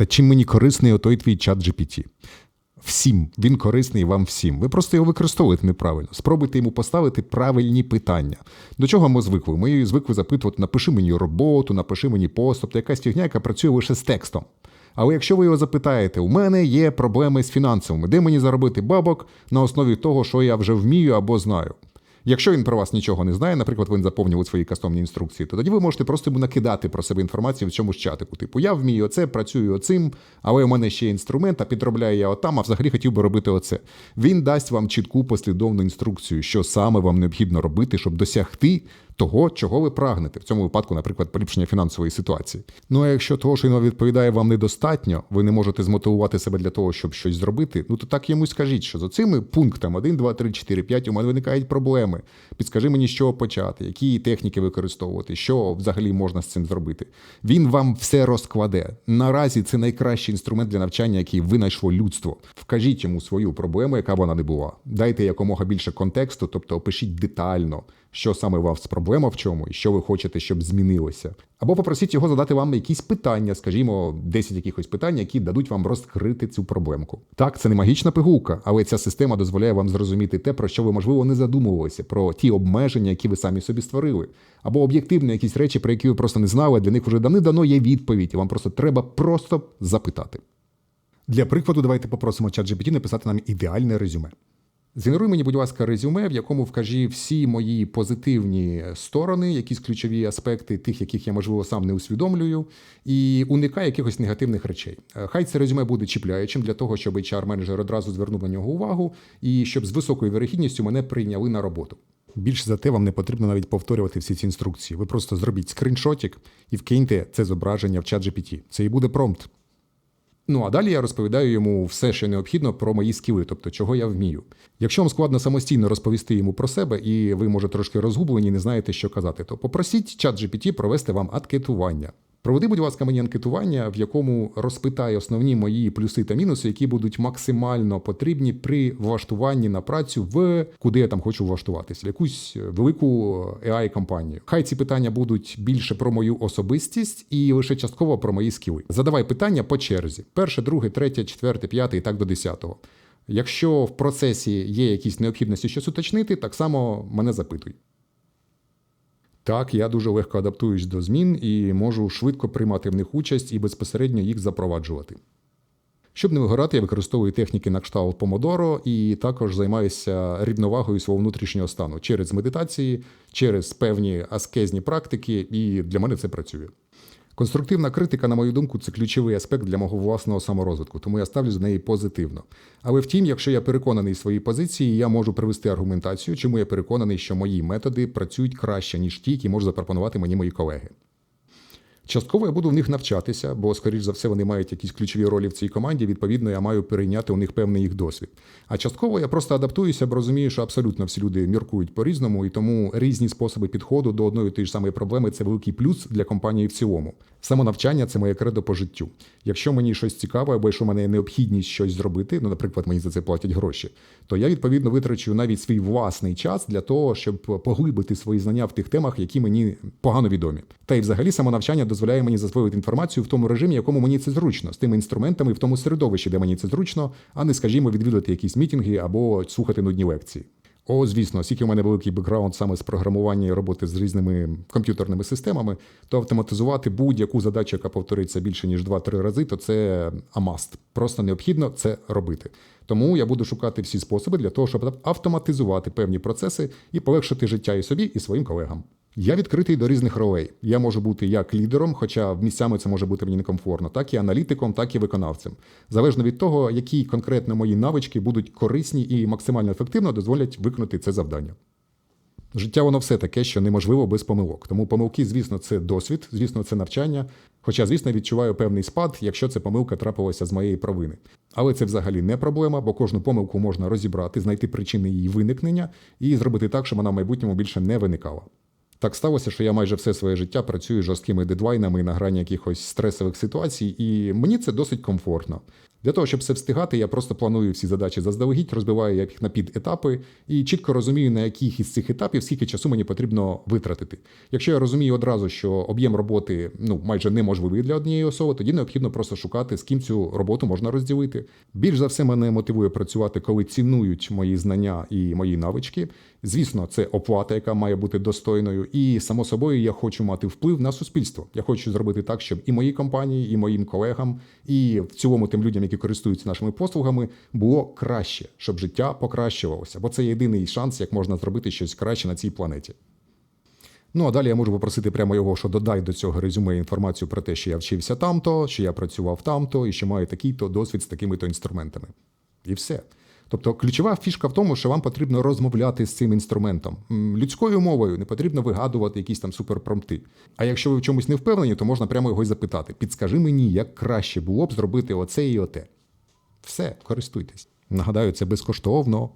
Та чим мені корисний отой твій чат GPT? Всім, він корисний вам всім. Ви просто його використовуєте неправильно. Спробуйте йому поставити правильні питання. До чого ми звикли? Ми звикли запитувати: напиши мені роботу, напиши мені пост, тобто якась фігня, яка працює лише з текстом. Але якщо ви його запитаєте, у мене є проблеми з фінансовими, де мені заробити бабок на основі того, що я вже вмію або знаю. Якщо він про вас нічого не знає, наприклад, ви не свої кастомні інструкції, то тоді ви можете просто накидати про себе інформацію в ж чатику. Типу, я вмію оце, працюю оцим, але у мене ще є інструмент, а підробляю я отам, а взагалі хотів би робити оце. Він дасть вам чітку послідовну інструкцію, що саме вам необхідно робити, щоб досягти того, чого ви прагнете. В цьому випадку, наприклад, поліпшення фінансової ситуації. Ну а якщо того, що він відповідає вам недостатньо, ви не можете змотивувати себе для того, щоб щось зробити. Ну то так йому скажіть, що за цими пунктами 1, 2, 3, 4, 5 у мене виникають проблеми. Підскажи мені, з чого почати, які техніки використовувати, що взагалі можна з цим зробити. Він вам все розкладе. Наразі це найкращий інструмент для навчання, який винайшло людство. Вкажіть йому свою проблему, яка вона не була. Дайте якомога більше контексту, тобто опишіть детально що саме вас проблема в чому, і що ви хочете, щоб змінилося. Або попросіть його задати вам якісь питання, скажімо, 10 якихось питань, які дадуть вам розкрити цю проблемку. Так, це не магічна пигулка, але ця система дозволяє вам зрозуміти те, про що ви, можливо, не задумувалися, про ті обмеження, які ви самі собі створили, або об'єктивні якісь речі, про які ви просто не знали, для них вже давни-давно є відповідь, і вам просто треба просто запитати. Для прикладу, давайте попросимо ChatGPT написати нам ідеальне резюме. Згенеруй мені, будь ласка, резюме, в якому вкажі всі мої позитивні сторони, якісь ключові аспекти, тих, яких я, можливо, сам не усвідомлюю, і уникай якихось негативних речей. Е, хай це резюме буде чіпляючим для того, щоб HR-менеджер одразу звернув на нього увагу, і щоб з високою вирохідністю мене прийняли на роботу. Більше за те, вам не потрібно навіть повторювати всі ці інструкції. Ви просто зробіть скріншотик і вкиньте це зображення в чат GPT. Це і буде промпт. Ну а далі я розповідаю йому все, що необхідно про мої скіли, тобто чого я вмію. Якщо вам складно самостійно розповісти йому про себе, і ви може трошки розгублені, не знаєте, що казати, то попросіть чат GPT провести вам анкетування. Проведи, будь ласка, мені анкетування, в якому розпитай основні мої плюси та мінуси, які будуть максимально потрібні при влаштуванні на працю в куди я там хочу влаштуватися, в якусь велику ai компанію Хай ці питання будуть більше про мою особистість і лише частково про мої скіли. Задавай питання по черзі: перше, друге, третє, четверте, п'яте і так до десятого. Якщо в процесі є якісь необхідності щось уточнити, так само мене запитуй. Так, я дуже легко адаптуюсь до змін і можу швидко приймати в них участь і безпосередньо їх запроваджувати. Щоб не вигорати, я використовую техніки на кшталт Помодоро і також займаюся рівновагою свого внутрішнього стану через медитації, через певні аскезні практики, і для мене це працює. Конструктивна критика, на мою думку, це ключовий аспект для мого власного саморозвитку, тому я ставлю з неї позитивно. Але втім, якщо я переконаний в своїй позиції, я можу привести аргументацію, чому я переконаний, що мої методи працюють краще, ніж ті, які можуть запропонувати мені мої колеги. Частково я буду в них навчатися, бо, скоріш за все, вони мають якісь ключові ролі в цій команді. Відповідно, я маю перейняти у них певний їх досвід. А частково я просто адаптуюся, бо розумію, що абсолютно всі люди міркують по-різному, і тому різні способи підходу до одної тієї ж самої проблеми це великий плюс для компанії в цілому. Самонавчання це моє кредо по життю. Якщо мені щось цікаве, або якщо в мене є необхідність щось зробити, ну, наприклад, мені за це платять гроші, то я відповідно витрачу навіть свій власний час для того, щоб поглибити свої знання в тих темах, які мені погано відомі. Та й взагалі самонавчання дозволяє мені засвоїти інформацію в тому режимі, якому мені це зручно, з тими інструментами в тому середовищі, де мені це зручно, а не, скажімо, відвідати якісь мітинги або слухати нудні лекції. О, звісно, оскільки у мене великий бекграунд саме з програмування і роботи з різними комп'ютерними системами, то автоматизувати будь-яку задачу, яка повториться більше ніж 2-3 рази, то це амаст. Просто необхідно це робити. Тому я буду шукати всі способи для того, щоб автоматизувати певні процеси і полегшити життя і собі, і своїм колегам. Я відкритий до різних ролей. Я можу бути як лідером, хоча місцями це може бути мені некомфортно, так і аналітиком, так і виконавцем. Залежно від того, які конкретно мої навички будуть корисні і максимально ефективно дозволять виконати це завдання. Життя воно все таке, що неможливо без помилок. Тому помилки, звісно, це досвід, звісно, це навчання. Хоча, звісно, відчуваю певний спад, якщо ця помилка трапилася з моєї провини. Але це взагалі не проблема, бо кожну помилку можна розібрати, знайти причини її виникнення і зробити так, щоб вона в майбутньому більше не виникала. Так сталося, що я майже все своє життя працюю жорсткими дедлайнами на грані якихось стресових ситуацій, і мені це досить комфортно. Для того, щоб все встигати, я просто планую всі задачі заздалегідь, розбиваю їх на підетапи і чітко розумію, на яких із цих етапів скільки часу мені потрібно витратити. Якщо я розумію одразу, що об'єм роботи ну майже неможливий для однієї особи, тоді необхідно просто шукати, з ким цю роботу можна розділити. Більш за все мене мотивує працювати, коли цінують мої знання і мої навички. Звісно, це оплата, яка має бути достойною, і само собою я хочу мати вплив на суспільство. Я хочу зробити так, щоб і моїй компанії, і моїм колегам, і в цілому тим людям, які користуються нашими послугами, було краще, щоб життя покращувалося. Бо це єдиний шанс, як можна зробити щось краще на цій планеті. Ну а далі я можу попросити прямо його, що додай до цього резюме інформацію про те, що я вчився там-то, що я працював там-то, і що маю такий-то досвід з такими-то інструментами. І все. Тобто ключова фішка в тому, що вам потрібно розмовляти з цим інструментом. Людською мовою не потрібно вигадувати якісь там суперпромпти. А якщо ви в чомусь не впевнені, то можна прямо його й запитати: підскажи мені, як краще було б зробити оце і оте. Все, користуйтесь. Нагадаю, це безкоштовно.